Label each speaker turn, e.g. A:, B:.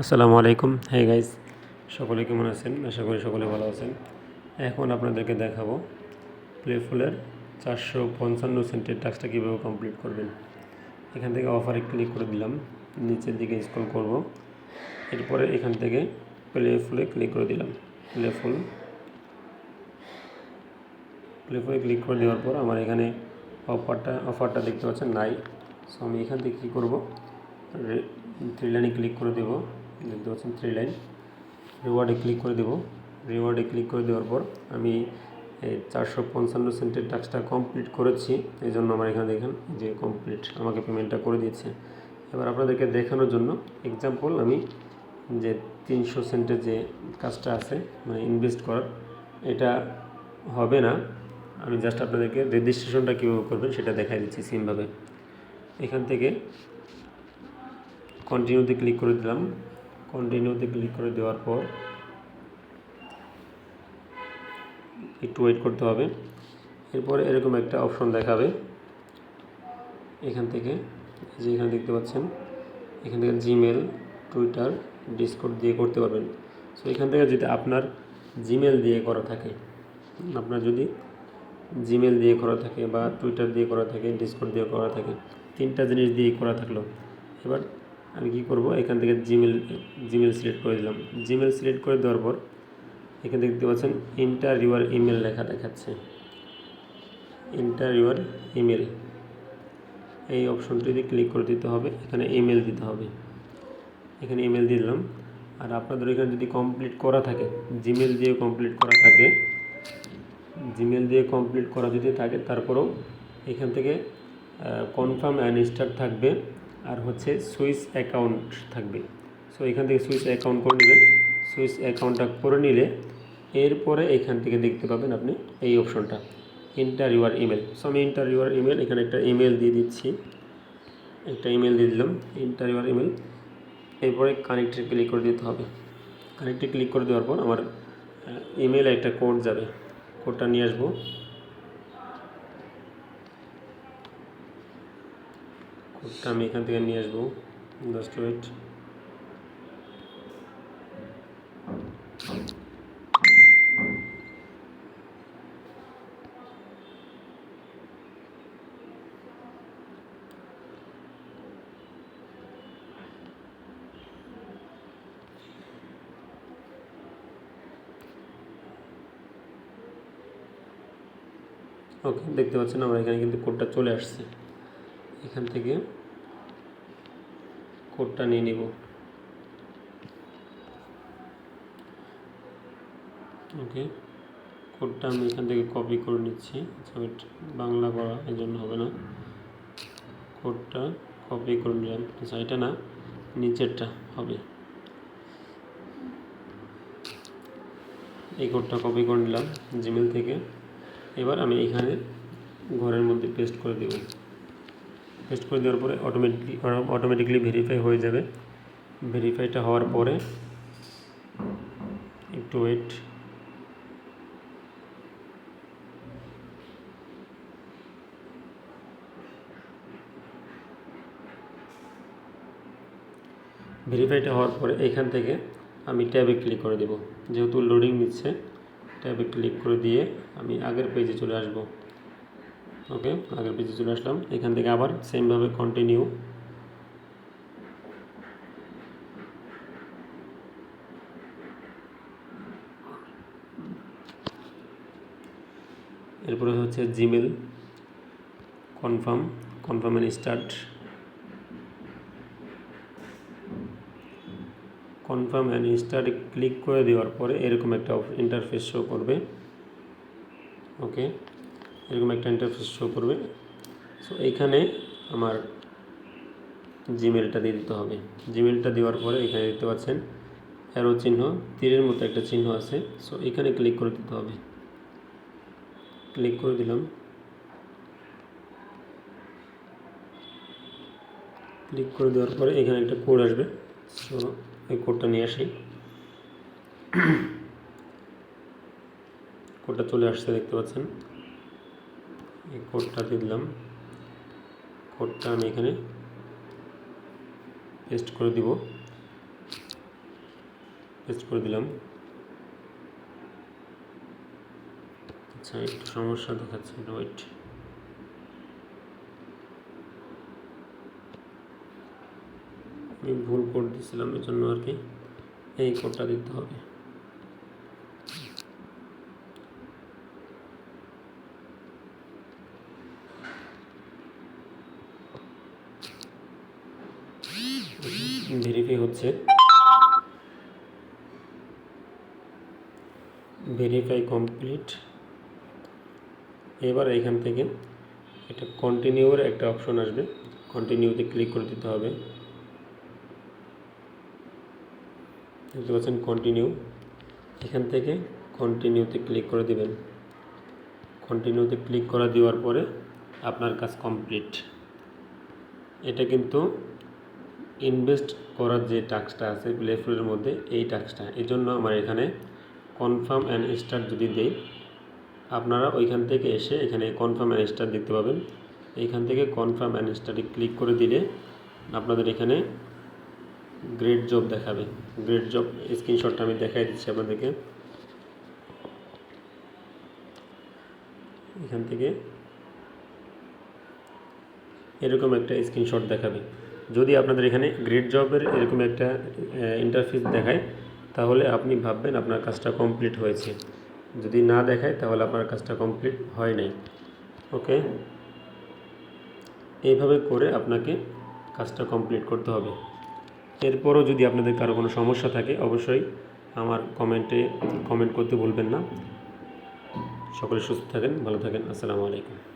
A: আসসালামু আলাইকুম। হ্যাঁ গাইস সকলে কেমন আছেন? আশা করি সকলে ভালো আছেন। এখন আপনাদেরকে দেখাবো প্লেফুলের চারশো পঞ্চান্ন সেন্টের টাস্কটা কীভাবে কমপ্লিট করবেন। এখান থেকে অফারে ক্লিক করে দিলাম। নিচের দিকে স্ক্রল করব। এরপরে এখান থেকে প্লে ফুলে ক্লিক করে দিলাম। প্লে ফুল প্লে ফুলে ক্লিক করে দেওয়ার পর আমার এখানে অফারটা অফারটা দেখতে পাচ্ছেন নাই। সো আমি এখান থেকে কী করব? থ্রি লাইনে ক্লিক করে দেবো। থ্রি লাইন রিওয়ার্ডে ক্লিক করে দেবো। রিওয়ার্ডে ক্লিক করে দেওয়ার পর আমি চারশো পঞ্চান্ন সেন্টের টাস্কটা কমপ্লিট করেছি। এই জন্য আমার এখানে দেখেন যে কমপ্লিট আমাকে পেমেন্টটা করে দিয়েছে। এবার আপনাদেরকে দেখানোর জন্য এক্সাম্পল আমি যে তিনশো সেন্টের যে কাজটা আছে মানে ইনভেস্ট করার, এটা হবে না। আমি জাস্ট আপনাদেরকে রেজিস্ট্রেশনটা কীভাবে করবেন সেটা দেখাই দিচ্ছি সিমভাবে এখান থেকে কন্টিনিউতে ক্লিক করে দিলাম। কন্টিনিউতে ক্লিক করে দেওয়ার পর একটু ওয়েট করতে হবে। এরপরে এরকম একটা অপশন দেখাবে। এখান থেকে যে এখানে দেখতে পাচ্ছেন, এখান থেকে জিমেল টুইটার ডিসকোড দিয়ে করতে পারবেন। সো এখান থেকে যদি আপনার জিমেল দিয়ে করা থাকে, আপনার যদি জিমেল দিয়ে করা থাকে বা টুইটার দিয়ে করা থাকে ডিসকোড দিয়ে করা থাকে, তিনটা জিনিস দিয়ে করা থাকল। এবার আমি কী করব? এখান থেকে জিমেল জিমেল সিলেক্ট করে দিলাম। জিমেল সিলেক্ট করে দেওয়ার পর এখানে দেখতে পাচ্ছেন ইন্টার ইউর ইমেল লেখা দেখাচ্ছে। ইন্টার ইউর ইমেল এই অপশনটিতে ক্লিক করে দিতে হবে। এখানে ইমেল দিতে হবে। এখানে ইমেল দিলাম। আর আপনাদের এখানে যদি কমপ্লিট করা থাকে জিমেল দিয়ে কমপ্লিট করা থাকে জিমেল দিয়ে কমপ্লিট করা যদি থাকে, তারপরেও এখান থেকে কনফার্ম অ্যান্ড স্টার্ট থাকবে। আর হচ্ছে সুইচ অ্যাকাউন্ট থাকবে। সো এখান থেকে সুইচ অ্যাকাউন্ট করে নেবেন। সুইচ অ্যাকাউন্টটা করে নিলে এরপরে এখান থেকে দেখতে পাবেন আপনি এই অপশনটা ইন্টার ইউর ইমেল সো আমি ইন্টার ইউর ইমেল এখানে একটা ইমেল দিয়ে দিচ্ছি। একটা ইমেল দিয়ে দিলাম ইন্টার ইউর ইমেল এরপরে কানেক্টে ক্লিক করে দিতে হবে। কানেক্টে ক্লিক করে দেওয়ার পর আমার ইমেলে একটা কোড যাবে। কোডটা নিয়ে আসব। কোডটা আমি এখান থেকে নিয়ে আসব। জাস্ট ওয়েট ওকে দেখতে পাচ্ছেন, আমরা এখানে কিন্তু কোডটা চলে আসছে। এখান থেকে কোডটা নিয়ে নিব। ওকে, কোডটা আমি এখান থেকে কপি করে নিচ্ছি। বাংলা করা এই জন্য হবে না। কোডটা কপি করে নিলাম। আচ্ছা এটা না, নিচেরটা হবে। এই কোডটা কপি করে নিলাম জিমেল থেকে। এবার আমি এখানে ঘরের মধ্যে পেস্ট করে দেব। পেস্ট করে দেওয়ার পরে অটোমেটিকলি অটোমেটিকলি ভেরিফাই হয়ে যাবে। ভেরিফাইটা হওয়ার পরে একটু ওয়েট ভেরিফাইটা হওয়ার পরে এখান থেকে আমি ট্যাবে ক্লিক করে দেব। যেহেতু লোডিং নিচ্ছে, ট্যাবে ক্লিক করে দিয়ে আমি আগের পেজে চলে আসব। ওকে, আগের পেজে চলে আসলাম। এখান থেকে আবার সেমভাবে কন্টিনিউ এরপরে হচ্ছে Gmail confirm confirm and start confirm and স্টার্টে click করে দেওয়ার পরে এরকম একটা ইন্টারফেস শো করবে। ওকে এরকম একটা ইন্টারফেস শো করবে। সো এইখানে আমার জিমেলটা দিয়ে দিতে হবে। জিমেলটা দেওয়ার পরে এখানে দেখতে পাচ্ছেন অ্যারো চিহ্ন, তীরের মতো একটা চিহ্ন আছে। সো এখানে ক্লিক করে দিতে হবে। ক্লিক করে দিলাম। ক্লিক করে দেওয়ার পরে এখানে একটা কোড আসবে। সো এই কোডটা নিয়ে আসি। কোডটা চলে আসছে, দেখতে পাচ্ছেন। এই কোডটা দিয়ে দিলাম। কোডটা আমি এখানে পেস্ট করে দিব। পেস্ট করে দিলাম। আচ্ছা একটু সমস্যা দেখাচ্ছে ওয়েট আমি ভুল কোড দিয়েছিলাম এই জন্য আর কি এই কোডটা দিতে হবে। ভেরিফাই হচ্ছে। Verify complete. এবার এখান থেকে একটা কন্টিনিউর একটা অপশন আসবে। কন্টিনিউতে ক্লিক করে দিতে হবে। দেখতে পাচ্ছেন কন্টিনিউ এখান থেকে কন্টিনিউতে ক্লিক করে দিবেন। কন্টিনিউতে ক্লিক করা দেওয়ার পরে আপনার কাজ কমপ্লিট এটা কিন্তু ইনভেস্ট করার যে টাস্কটা আছে প্লে মধ্যে, এই টাস্কটা। এই জন্য আমার এখানে কনফার্ম অ্যান্ড স্টার্ট যদি দেই, আপনারা ওইখান থেকে এসে এখানে কনফার্ম অ্যান্ড স্টার্ট দেখতে পাবেন। এইখান থেকে কনফার্ম অ্যান্ড স্টার্টে ক্লিক করে দিলে আপনাদের এখানে গ্রেট জব দেখাবে। গ্রেট জব স্ক্রিনশটটা আমি দেখাই দিচ্ছি আপনাদেরকে। এখান থেকে এরকম একটা স্ক্রিনশট দেখাবে। যদি আপনাদের এখানে গ্রেট জবের এরকম একটা ইন্টারফেস দেখায়, তাহলে আপনি ভাববেন আপনার কাজটা কমপ্লিট হয়েছে। যদি না দেখায়, তাহলে আপনার কাজটা কমপ্লিট হয় নাই। ওকে এইভাবে করে আপনাকে কাজটা কমপ্লিট করতে হবে। এরপরও যদি আপনাদের কারও কোনো সমস্যা থাকে, অবশ্যই আমার কমেন্টে কমেন্ট করতে ভুলবেন না। সকলে সুস্থ থাকেন, ভালো থাকেন, আসসালামু আলাইকুম।